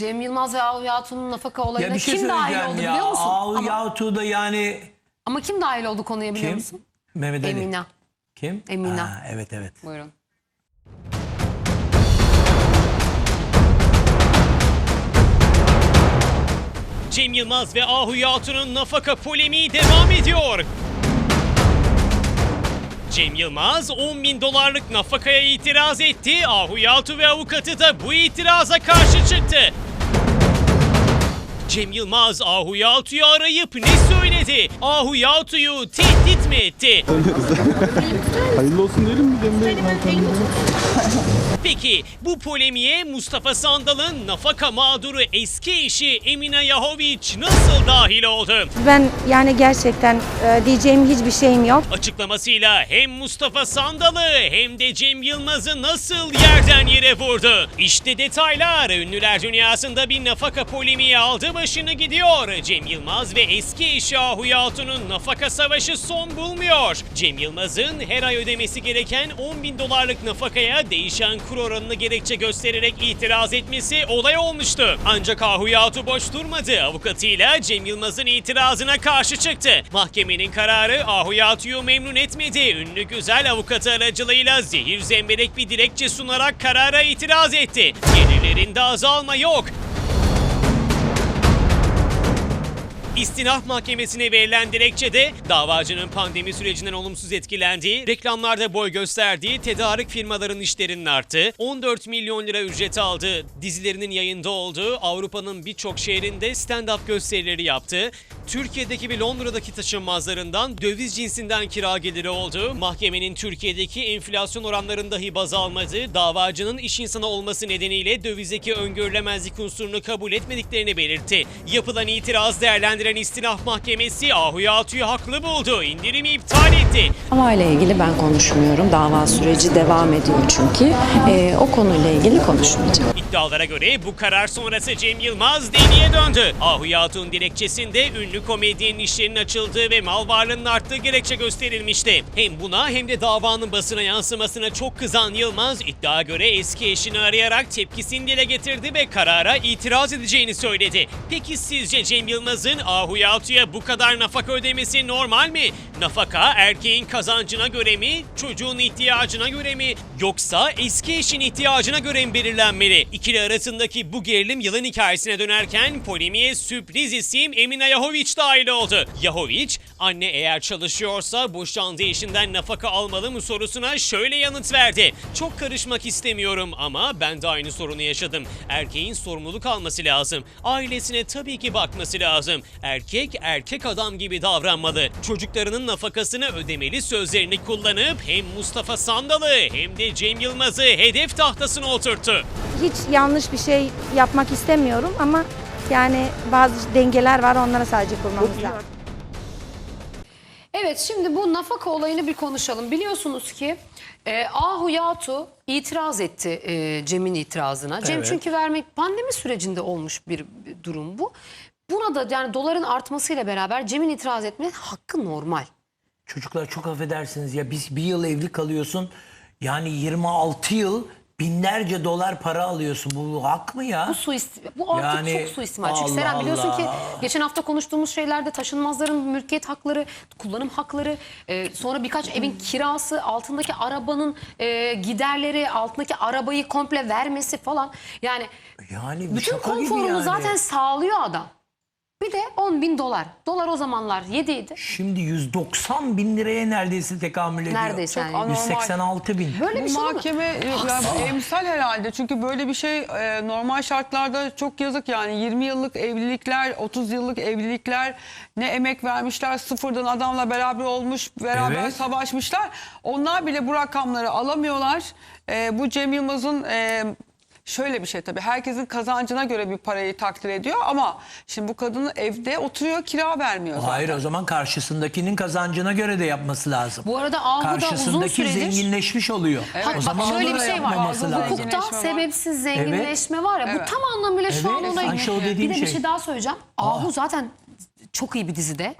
Cem Yılmaz ve Ahu Yatun'un nafaka olayına Ya bir şey kim dahil söyleyeceğim oldu ya. biliyor musun? Ahu ama, Yahtu da yani ama kim dahil oldu konuya biliyor kim? musun? Mehmet Ali. Emine. Kim? Emine. Ha, evet evet. Buyurun. Cem Yılmaz ve Ahu Yatun'un nafaka polemiği devam ediyor. Cem Yılmaz 10 bin dolarlık nafakaya itiraz etti. Ahu Yatu ve avukatı da bu itiraza karşı çıktı. Cem Yılmaz Ahu Yatu'yu arayıp ne söyledi? Ahu Yatu'yu tehdit mi etti? Hayırlı olsun diyelim mi Cem Bey? Peki bu polemiğe Mustafa Sandal'ın nafaka mağduru eski eşi Emine Yahoviç nasıl dahil oldu? Ben yani gerçekten e, diyeceğim hiçbir şeyim yok. Açıklamasıyla hem Mustafa Sandal'ı hem de Cem Yılmaz'ı nasıl yerden yere vurdu? İşte detaylar. Ünlüler dünyasında bir nafaka polemiği aldı başını gidiyor. Cem Yılmaz ve eski eşi Ahu Yatun'un nafaka savaşı son bulmuyor. Cem Yılmaz'ın her ay ödemesi gereken 10 bin dolarlık nafakaya değişen kur oranını gerekçe göstererek itiraz etmesi olay olmuştu. Ancak Ahu Yatu boş durmadı. Avukatıyla Cem Yılmaz'ın itirazına karşı çıktı. Mahkemenin kararı Ahu Yatu'yu memnun etmedi. Ünlü güzel avukatı aracılığıyla zehir zemberek bir dilekçe sunarak karara itiraz etti. Gelirlerinde azalma yok. İstinaf Mahkemesi'ne verilen dilekçede davacının pandemi sürecinden olumsuz etkilendiği, reklamlarda boy gösterdiği, tedarik firmalarının işlerinin arttığı, 14 milyon lira ücret aldığı, dizilerinin yayında olduğu, Avrupa'nın birçok şehrinde stand-up gösterileri yaptığı, Türkiye'deki ve Londra'daki taşınmazlarından döviz cinsinden kira geliri olduğu, mahkemenin Türkiye'deki enflasyon oranlarını dahi baz almadığı, davacının iş insanı olması nedeniyle dövizdeki öngörülemezlik unsurunu kabul etmediklerini belirtti. Yapılan itiraz değerlendiren istinaf mahkemesi Ahu Yatu'yu haklı buldu. İndirimi iptal etti. Davayla ilgili ben konuşmuyorum. Dava süreci devam ediyor çünkü. Ee, o konuyla ilgili konuşmayacağım. İddialara göre bu karar sonrası Cem Yılmaz deliye döndü. Ahu Yatun dilekçesinde ünlü komedyenin işlerinin açıldığı ve mal varlığının arttığı gerekçe gösterilmişti. Hem buna hem de davanın basına yansımasına çok kızan Yılmaz iddia göre eski eşini arayarak tepkisini dile getirdi ve karara itiraz edeceğini söyledi. Peki sizce Cem Yılmaz'ın Ahu Yatu'ya bu kadar nafaka ödemesi normal mi? Nafaka erkeğin kazancına göre mi, çocuğun ihtiyacına göre mi, yoksa eski eşin ihtiyacına göre mi belirlenmeli? İkili arasındaki bu gerilim yılın hikayesine dönerken polemiğe sürpriz isim Emine Yahoviç dahil oldu. Yahoviç, anne eğer çalışıyorsa boşandığı eşinden nafaka almalı mı sorusuna şöyle yanıt verdi. Çok karışmak istemiyorum ama ben de aynı sorunu yaşadım. Erkeğin sorumluluk alması lazım. Ailesine tabii ki bakması lazım. Erkek erkek adam gibi davranmalı. Çocuklarının nafakasını ödemeli sözlerini kullanıp hem Mustafa Sandal'ı hem de Cem Yılmaz'ı hedef tahtasına oturttu. Hiç yanlış bir şey yapmak istemiyorum ama yani bazı dengeler var onlara sadece kurmamız lazım. Evet şimdi bu nafaka olayını bir konuşalım. Biliyorsunuz ki e, Ahu Yatu itiraz etti e, Cem'in itirazına. Cem Evet. çünkü vermek pandemi sürecinde olmuş bir bir durum bu. Buna da yani doların artmasıyla beraber Cem'in itiraz etme hakkı normal. Çocuklar çok affedersiniz ya biz bir yıl evli kalıyorsun. Yani 26 yıl binlerce dolar para alıyorsun. Bu hak mı ya? Bu suist bu artık Yani, çok suistimal. Çünkü Allah Seren biliyorsun ki Allah. geçen hafta konuştuğumuz şeylerde taşınmazların mülkiyet hakları, kullanım hakları, e, sonra birkaç evin kirası, altındaki arabanın e, giderleri, altındaki arabayı komple vermesi falan. Yani Yani bütün şaka gibi konforunu yani. zaten sağlıyor adam. Bir de 10 bin dolar. Dolar o zamanlar 7 idi. Şimdi 190 bin liraya neredeyse tekamül ediyor. Neredeyse yani. anormal. 186 bin. Böyle bir Bu şey mahkeme yani emsal herhalde çünkü böyle bir şey e, normal şartlarda çok yazık yani 20 yıllık evlilikler 30 yıllık evlilikler ne emek vermişler sıfırdan adamla beraber olmuş beraber Evet. savaşmışlar onlar bile bu rakamları alamıyorlar E, bu Cem Yılmaz'ın e, Şöyle bir şey tabii herkesin kazancına göre bir parayı takdir ediyor ama şimdi bu kadın evde oturuyor kira vermiyor zaten. Hayır o zaman karşısındakinin kazancına göre de yapması lazım. Bu arada Ahu da uzun Karşısındaki süredir... zenginleşmiş oluyor. Bak, O zaman şöyle onu bir da şey var. yapmaması lazım. Hukukta Zenginleşme var. sebepsiz zenginleşme var ya. Bu Evet. tam anlamıyla şu an Evet, olay. Ayşe o Bir dediğim de bir şey. şey daha söyleyeceğim. Ahu zaten çok iyi bir dizide.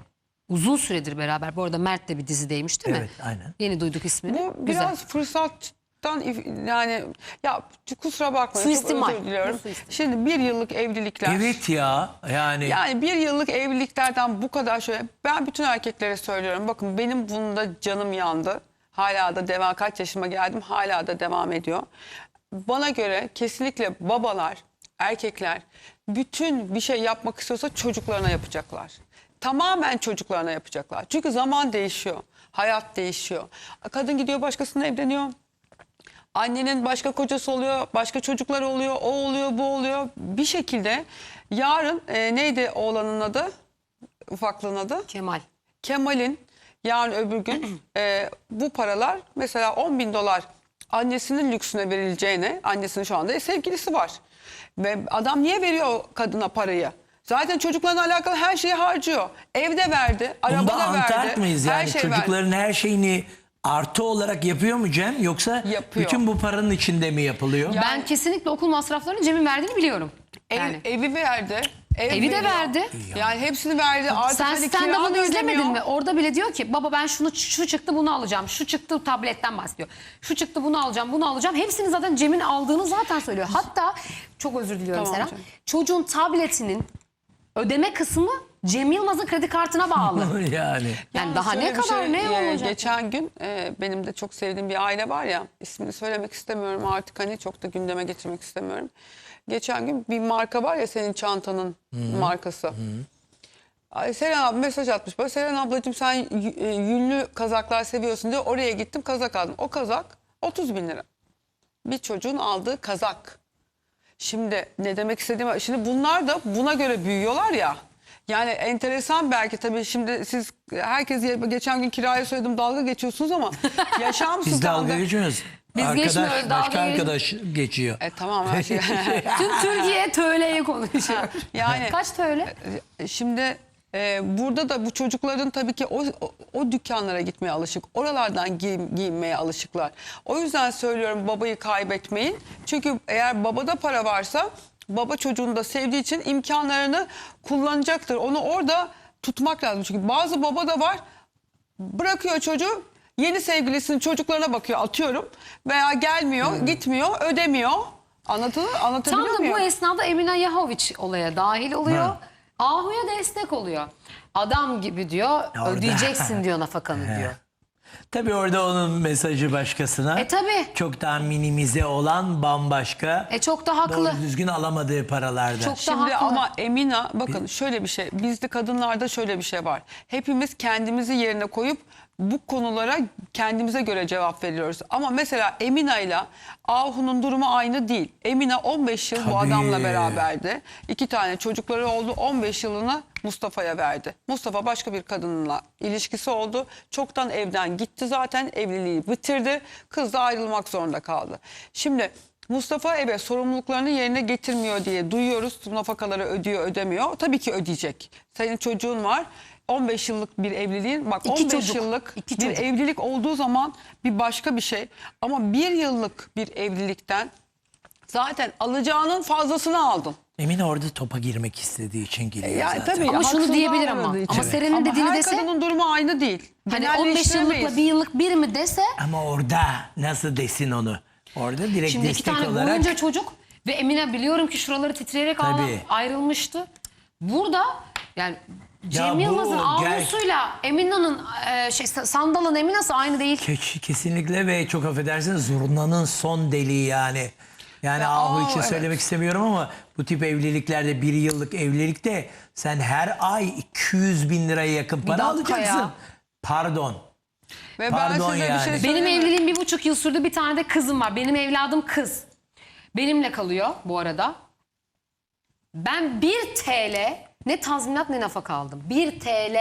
Uzun süredir beraber. Bu arada Mert de bir dizideymiş değil mi? Evet, aynen. Yeni duyduk ismini. Bu Güzel. biraz fırsat if- yani ya kusura bakmayın çok Suistimal. özür diliyorum. Suistimal. Şimdi bir yıllık evlilikler. Evet ya yani. Yani bir yıllık evliliklerden bu kadar şöyle ben bütün erkeklere söylüyorum bakın benim bunda canım yandı. Hala da devam kaç yaşıma geldim hala da devam ediyor. Bana göre kesinlikle babalar, erkekler bütün bir şey yapmak istiyorsa çocuklarına yapacaklar. Tamamen çocuklarına yapacaklar. Çünkü zaman değişiyor. Hayat değişiyor. Kadın gidiyor başkasına evleniyor. Annenin başka kocası oluyor, başka çocukları oluyor, o oluyor, bu oluyor. Bir şekilde yarın e, neydi oğlanın adı? Ufaklığın adı? Kemal. Kemal'in yarın öbür gün e, bu paralar mesela 10 bin dolar annesinin lüksüne verileceğine annesinin şu anda sevgilisi var. Ve adam niye veriyor o kadına parayı? Zaten çocuklarla alakalı her şeyi harcıyor. Evde verdi, Bunda arabada verdi. antart mıyız her yani şey verdi. çocukların her şeyini artı olarak yapıyor mu Cem yoksa Yapıyor. bütün bu paranın içinde mi yapılıyor? Ben kesinlikle okul masraflarını Cem'in verdiğini biliyorum. Ev- Yani. evi verdi. ev Evi de veriyor. verdi. Yani hepsini verdi. Artık Sen hani kira da stand-up'ını izlemedin ödemiyor. mi? Orada bile diyor ki baba ben şunu şu çıktı bunu alacağım. Şu çıktı tabletten bahsediyor. Şu çıktı bunu alacağım bunu alacağım. Hepsini zaten Cem'in aldığını zaten söylüyor. Hatta çok özür diliyorum Tamam Seren. Çocuğun tabletinin ödeme kısmı Cem Yılmaz'ın kredi kartına bağlı. yani. Yani Yalnız daha ne kadar şey, ne e, olacak? Geçen gün e, benim de çok sevdiğim bir aile var ya ismini söylemek istemiyorum artık hani çok da gündeme getirmek istemiyorum. Geçen gün bir marka var ya senin çantanın markası. Ay Seren abi mesaj atmış bana. Seren ablacığım sen e, yünlü kazaklar seviyorsun diye oraya gittim kazak aldım. O kazak 30 bin lira. Bir çocuğun aldığı kazak. Şimdi ne demek istediğim şimdi bunlar da buna göre büyüyorlar ya. Yani enteresan belki tabii şimdi siz herkes geçen gün kiraya söyledim dalga geçiyorsunuz ama yaşam Biz dalga geçmiyoruz. Biz arkadaş, geçmiyoruz, dalga başka geç- arkadaş geçiyor. E tamam her şey. Tüm Türkiye TL'yi konuşuyor. yani Kaç TL? E, Şimdi e, burada da bu çocukların tabii ki o, o, o dükkanlara gitmeye alışık. Oralardan giyim, giyinmeye alışıklar. O yüzden söylüyorum babayı kaybetmeyin. Çünkü eğer babada para varsa baba çocuğunu da sevdiği için imkanlarını kullanacaktır. Onu orada tutmak lazım. Çünkü bazı baba da var bırakıyor çocuğu yeni sevgilisinin çocuklarına bakıyor atıyorum veya gelmiyor gitmiyor ödemiyor. Anlatılır, Tam anlatabiliyor da muyum? bu esnada Emine Yahoviç olaya dahil oluyor. Ha. Ahu'ya destek oluyor. Adam gibi diyor Orada. ödeyeceksin diyor nafakanı diyor. Tabii orada onun mesajı başkasına. E tabii. Çok daha minimize olan bambaşka. E çok da haklı. Doğru düzgün alamadığı paralarda. Çok da Şimdi haklı. ama Emina bakın şöyle bir şey bizde kadınlarda şöyle bir şey var. Hepimiz kendimizi yerine koyup bu konulara kendimize göre cevap veriyoruz. Ama mesela Emina ile Ahu'nun durumu aynı değil. Emina 15 yıl bu Tabii. adamla beraberdi. İki tane çocukları oldu 15 yılını Mustafa'ya verdi. Mustafa başka bir kadınla ilişkisi oldu. Çoktan evden gitti zaten evliliği bitirdi. Kız da ayrılmak zorunda kaldı. Şimdi Mustafa evet sorumluluklarını yerine getirmiyor diye duyuyoruz. Nafakaları ödüyor ödemiyor. Tabii ki ödeyecek. Senin çocuğun var. 15 yıllık bir evliliğin bak İki 15 çocuk, yıllık iki bir çocuk. evlilik olduğu zaman bir başka bir şey. Ama bir yıllık bir evlilikten zaten alacağının fazlasını aldın. Emin orada topa girmek istediği için giriyor Yani zaten. tabii Ama şunu diyebilir ama. için. Ama Seren'in Ama dediğini her dese- kadının durumu aynı değil. Hani 15 yıllıkla bir yıllık bir mi dese Ama orada nasıl desin onu? Orada direkt şimdi iki destek tane olarak çocuk ve Emine biliyorum ki şuraları titreyerek ağla- Tabii. ayrılmıştı. Burada yani Cem bu Yılmaz'ın avlusuyla Emine'nin e, şey, Sandal'ın Emine'si aynı değil. Ke- kesinlikle ve çok affedersiniz zurnanın son deliği yani. Yani Ahu aa, için evet. söylemek istemiyorum ama bu tip evliliklerde bir yıllık evlilikte sen her ay 200 bin liraya yakın para dakika alacaksın. ya. Pardon. Ve Pardon ben size bir yani. şey Benim söyleyeyim mi? evliliğim bir buçuk yıl sürdü. Bir tane de kızım var. Benim evladım kız. Benimle kalıyor bu arada. Ben 1 TL ne tazminat ne nafaka aldım. 1 TL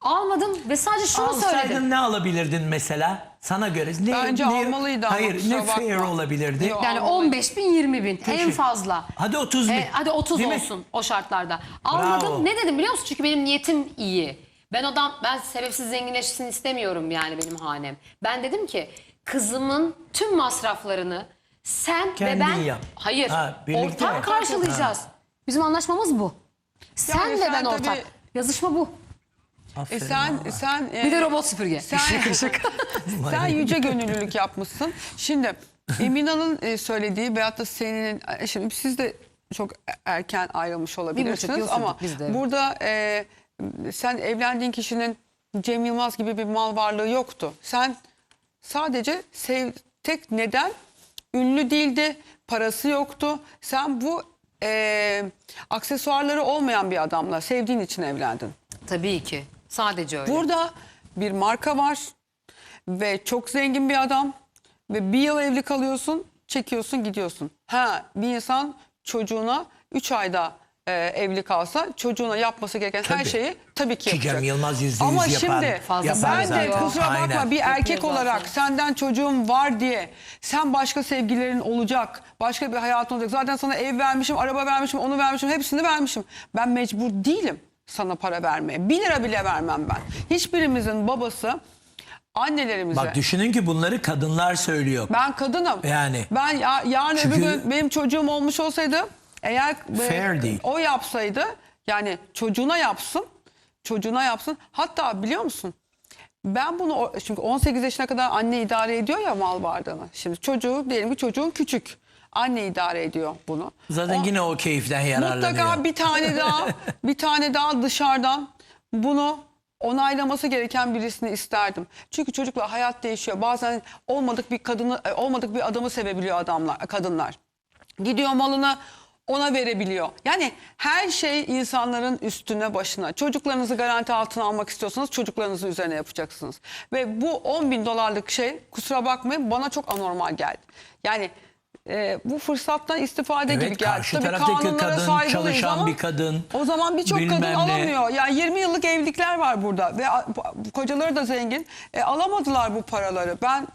almadım ve sadece şunu Alsaydın söyledim. ne alabilirdin mesela? Sana göre ne, Bence ne- almalıydı ama Hayır kusura ne fair bakma. olabilirdi? Yok. Yani almalıydı. 15 bin 20 bin en fazla. Hadi 30 bin. E, hadi 30 Değil mi? olsun o şartlarda. Almadım. Bravo. Ne dedim biliyor musun? Çünkü benim niyetim iyi. Ben adam ben sebepsiz zenginleşsin istemiyorum yani benim hanem. Ben dedim ki kızımın tüm masraflarını sen Kendin ve ben yap. hayır Ha, birlikte ortak karşılayacağız. Bizim anlaşmamız bu. Sen Yani sen ben ortak. tabii- Yazışma bu. E Aferin sen valla. sen e, Bir de robot süpürge. sen sen yüce gönüllülük yapmışsın. Şimdi Emina'nın e, söylediği veyahut da senin e, şimdi siz de çok erken ayrılmış olabilirsiniz ama biz de, burada e, sen evlendiğin kişinin Cem Yılmaz gibi bir mal varlığı yoktu. Sen sadece sev tek neden ünlü değildi, parası yoktu. Sen bu e, aksesuarları olmayan bir adamla sevdiğin için evlendin. Tabii ki. Sadece öyle. Burada bir marka var ve çok zengin bir adam ve bir yıl evli kalıyorsun, çekiyorsun, gidiyorsun. Ha bir insan çocuğuna 3 ayda e, evli kalsa çocuğuna yapması gereken her Tabii. şeyi tabii ki yapacak. Cem Yılmaz yüzde Ama şimdi Fazla ben de zaten. kusura bakma Aynen. bir erkek olarak senden çocuğum var diye sen başka sevgililerin olacak, başka bir hayatın olacak. Zaten sana ev vermişim, araba vermişim, onu vermişim, hepsini vermişim. Ben mecbur değilim sana para vermeye. Bir lira bile vermem ben. Hiçbirimizin babası annelerimize. Bak düşünün ki bunları kadınlar söylüyor. ben kadınım. Yani. Ben ya, yarın Çünkü- öbür gün benim çocuğum olmuş olsaydı eğer e, Fair değil. o yapsaydı yani çocuğuna yapsın. Çocuğuna yapsın. Hatta biliyor musun? Ben bunu çünkü 18 yaşına kadar anne idare ediyor ya mal varlığını. Şimdi çocuğu diyelim ki çocuğun küçük. Anne idare ediyor bunu. Zaten O- yine o keyiften yararlanıyor. Mutlaka bir tane daha bir tane daha dışarıdan bunu onaylaması gereken birisini isterdim. Çünkü çocuklar hayat değişiyor. Bazen olmadık bir kadını e, olmadık bir adamı sevebiliyor adamlar kadınlar. Gidiyor malını ona verebiliyor. Yani her şey insanların üstüne başına. Çocuklarınızı garanti altına almak istiyorsanız çocuklarınızın üzerine yapacaksınız. Ve bu 10 bin dolarlık şey kusura bakmayın bana çok anormal geldi. Yani e, bu fırsattan istifade Evet, gibi geldi. karşı Tabii taraftaki kadın, çalışan ama bir kadın, O zaman birçok kadın ne. alamıyor. Yani 20 yıllık evlilikler var burada ve kocaları da zengin. E, alamadılar bu paraları. Ben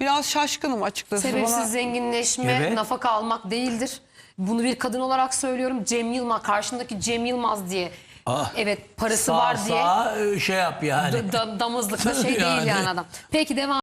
biraz şaşkınım açıkçası. Sebepsiz Bana- zenginleşme, Evet. nafaka almak değildir. Bunu bir kadın olarak söylüyorum. Cem Yılmaz, karşındaki Cem Yılmaz diye. Ah, evet parası sağ, var diye. Sağ e, şey yap yani. Da- da- damızlıkta şey değil Yani. yani adam. Peki devam